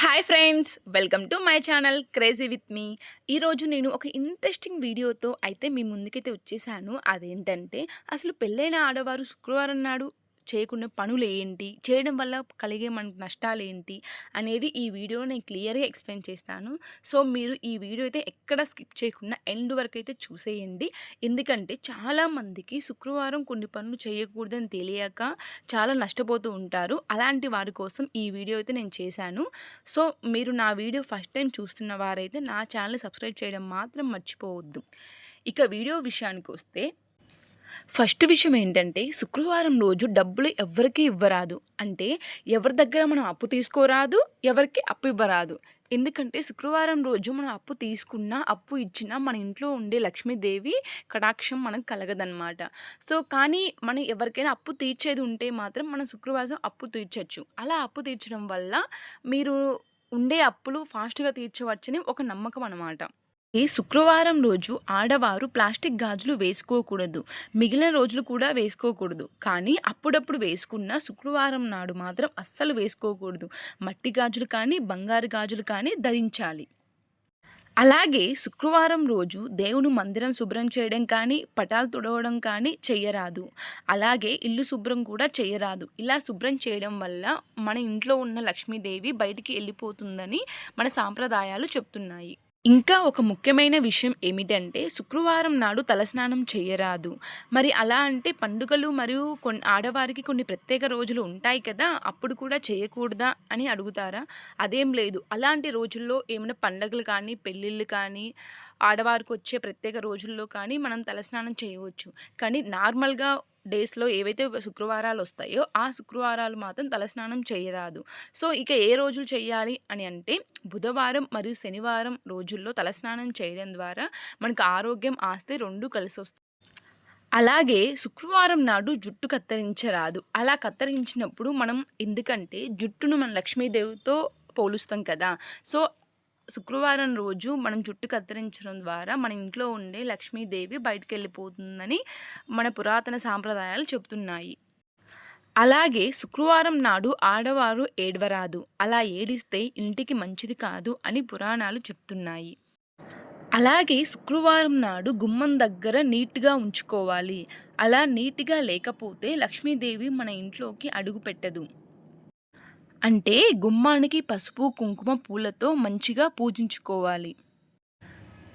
Hi friends welcome to my channel crazy with me ఈరోజు నేను ఒక ఇంట్రెస్టింగ్ వీడియోతో అయితే మీ ముందుకైతే వచ్చేసాను. అదేంటంటే అసలు పెళ్ళైన ఆడవారు శుక్రవారం నాడు చేయకుండా పనులు ఏంటి చేయడం వల్ల కలిగే మనకు నష్టాలు ఏంటి అనేది ఈ వీడియోలో నేను క్లియర్గా ఎక్స్ప్లెయిన్ చేస్తాను. సో మీరు ఈ వీడియో అయితే ఎక్కడ స్కిప్ చేయకుండా ఎండ్ వరకు అయితే చూసేయండి. ఎందుకంటే చాలామందికి శుక్రవారం కొన్ని పనులు చేయకూడదని తెలియక చాలా నష్టపోతూ ఉంటారు. అలాంటి వారి కోసం ఈ వీడియో అయితే నేను చేశాను. సో మీరు నా వీడియో ఫస్ట్ టైం చూస్తున్న వారైతే నా ఛానల్ సబ్స్క్రైబ్ చేయడం మాత్రం మర్చిపోవద్దు. ఇక వీడియో విషయానికి వస్తే ఫస్ట్ విషయం ఏంటంటే శుక్రవారం రోజు డబ్బులు ఎవరికి ఇవ్వరాదు. అంటే ఎవరి దగ్గర మనం అప్పు తీసుకోరాదు ఎవరికి అప్పు ఇవ్వరాదు. ఎందుకంటే శుక్రవారం రోజు మనం అప్పు తీసుకున్నా అప్పు ఇచ్చినా మన ఇంట్లో ఉండే లక్ష్మీదేవి కటాక్షం మనకు కలగదనమాట సో కానీ మనం ఎవరికైనా అప్పు తీర్చేది ఉంటే మాత్రం మనం శుక్రవారం అప్పు తీర్చచ్చు. అలా అప్పు తీర్చడం వల్ల మీరు ఉండే అప్పులు ఫాస్ట్గా తీర్చవచ్చని ఒక నమ్మకం అనమాట ఈ శుక్రవారం రోజు ఆడవారు ప్లాస్టిక్ గాజులు వేసుకోకూడదు. మిగిలిన రోజులు కూడా వేసుకోకూడదు. కానీ అప్పుడప్పుడు వేసుకున్న శుక్రవారం నాడు మాత్రం అస్సలు వేసుకోకూడదు. మట్టి గాజులు కానీ బంగారు గాజులు కానీ ధరించాలి. అలాగే శుక్రవారం రోజు దేవుని మందిరం శుభ్రం చేయడం కానీ పటాలు తుడవడం కానీ చెయ్యరాదు. అలాగే ఇల్లు శుభ్రం కూడా చెయ్యరాదు. ఇలా శుభ్రం చేయడం వల్ల మన ఇంట్లో ఉన్న లక్ష్మీదేవి బయటికి వెళ్ళిపోతుందని మన సాంప్రదాయాలు చెప్తున్నాయి. ఇంకా ఒక ముఖ్యమైన విషయం ఏమిటంటే శుక్రవారం నాడు తలస్నానం చేయరాదు. మరి అలా అంటే పండుగలు మరియు కొన్ని ఆడవారికి కొన్ని ప్రత్యేక రోజులు ఉంటాయి కదా అప్పుడు కూడా చేయకూడదా అని అడుగుతారా? అదేం లేదు. అలాంటి రోజుల్లో ఏమైనా పండగలు కానీ పెళ్ళిళ్ళు కానీ ఆడవారికి వచ్చే ప్రత్యేక రోజుల్లో కానీ మనం తలస్నానం చేయవచ్చు. కానీ నార్మల్గా డేస్లో ఏవైతే శుక్రవారాలు వస్తాయో ఆ శుక్రవారాలు మాత్రం తలస్నానం చేయరాదు. సో ఇక ఏ రోజులు చేయాలి అని అంటే బుధవారం మరియు శనివారం రోజుల్లో తలస్నానం చేయడం ద్వారా మనకు ఆరోగ్యం ఆస్తే రెండు కలిసి వస్తుంది అలాగే శుక్రవారం నాడు జుట్టు కత్తిరించరాదు. అలా కత్తిరించినప్పుడు మనం ఎందుకంటే జుట్టును మన లక్ష్మీదేవితో పోలుస్తాం కదా! సో శుక్రవారం రోజు మనం జుట్టు కత్తిరించడం ద్వారా మన ఇంట్లో ఉండే లక్ష్మీదేవి బయటకు వెళ్ళిపోతుందని మన పురాతన సాంప్రదాయాలు చెబుతున్నాయి. అలాగే శుక్రవారం నాడు ఆడవారు ఏడవరాదు. అలా ఏడిస్తే ఇంటికి మంచిది కాదు అని పురాణాలు చెప్తున్నాయి. అలాగే శుక్రవారం నాడు గుమ్మం దగ్గర నీట్గా ఉంచుకోవాలి. అలా నీట్గా లేకపోతే లక్ష్మీదేవి మన ఇంట్లోకి అడుగు పెట్టదు. అంటే గుమ్మానికి పసుపు కుంకుమ పూలతో మంచిగా పూజించుకోవాలి.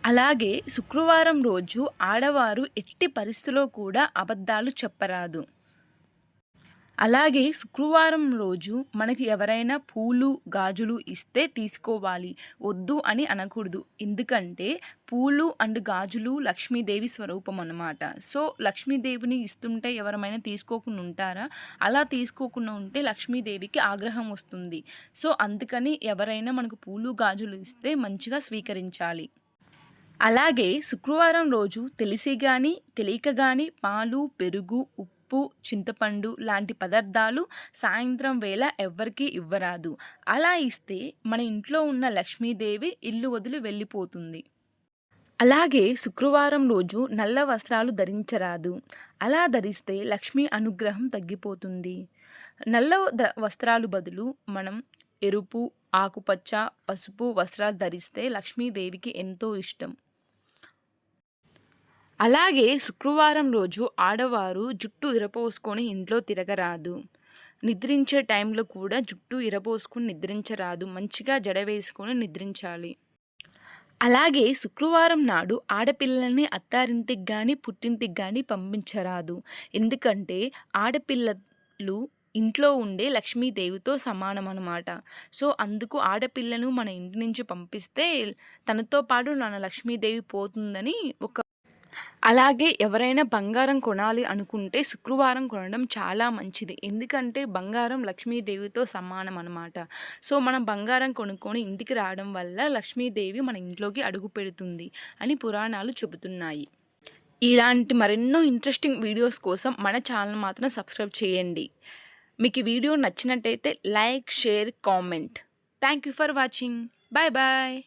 అలాగే శుక్రవారం రోజు ఆడవారు ఎట్టి పరిస్థితిలో కూడా అబద్ధాలు చెప్పరాదు. అలాగే శుక్రవారం రోజు మనకి ఎవరైనా పూలు గాజులు ఇస్తే తీసుకోవాలి. వద్దు అని అనకూడదు. ఎందుకంటే పూలు అండ్ గాజులు లక్ష్మీదేవి స్వరూపం అన్నమాట. సో లక్ష్మీదేవిని ఇస్తుంటే ఎవరమైనా తీసుకోకుండా ఉంటారా? అలా తీసుకోకుండా ఉంటే లక్ష్మీదేవికి ఆగ్రహం వస్తుంది. సో అందుకని ఎవరైనా మనకు పూలు గాజులు ఇస్తే మంచిగా స్వీకరించాలి. అలాగే శుక్రవారం రోజు తెలిసి కానీ తెలియక కానీ పాలు పెరుగు ఉప్పు ఉప్పు చింతపండు లాంటి పదార్థాలు సాయంత్రం వేళ ఎవ్వరికీ ఇవ్వరాదు. అలా ఇస్తే మన ఇంట్లో ఉన్న లక్ష్మీదేవి ఇల్లు వదిలి వెళ్ళిపోతుంది. అలాగే శుక్రవారం రోజు నల్ల వస్త్రాలు ధరించరాదు. అలా ధరిస్తే లక్ష్మీ అనుగ్రహం తగ్గిపోతుంది. నల్ల వస్త్రాలు బదులు మనం ఎరుపు ఆకుపచ్చ పసుపు వస్త్రాలు ధరిస్తే లక్ష్మీదేవికి ఎంతో ఇష్టం. అలాగే శుక్రవారం రోజు ఆడవారు జుట్టు ఇరపోసుకొని ఇంట్లో తిరగరాదు. నిద్రించే టైంలో కూడా జుట్టు ఇరపోసుకొని నిద్రించరాదు. మంచిగా జడ వేసుకొని నిద్రించాలి. అలాగే శుక్రవారం నాడు ఆడపిల్లల్ని అత్తారింటికి కానీ పుట్టింటికి కానీ పంపించరాదు. ఎందుకంటే ఆడపిల్లలు ఇంట్లో ఉండే లక్ష్మీదేవితో సమానం అనమాట సో అందుకు ఆడపిల్లను మన ఇంటి నుంచి పంపిస్తే తనతో పాటు మన లక్ష్మీదేవి పోతుందని ఒక అలాగే ఎవరైనా బంగారం కొనాలి అనుకుంటే శుక్రవారం కొనడం చాలా మంచిది. ఎందుకంటే బంగారం లక్ష్మీదేవితో సమానం అనమాట సో మనం బంగారం కొనుక్కొని ఇంటికి రావడం వల్ల లక్ష్మీదేవి మన ఇంట్లోకి అడుగు పెడుతుంది అని పురాణాలు చెబుతున్నాయి. ఇలాంటి మరెన్నో ఇంట్రెస్టింగ్ వీడియోస్ కోసం మన ఛానల్ మాత్రం సబ్స్క్రైబ్ చేయండి. మీకు ఈ వీడియో నచ్చినట్టయితే like share comment. Thank you for watching. Bye bye.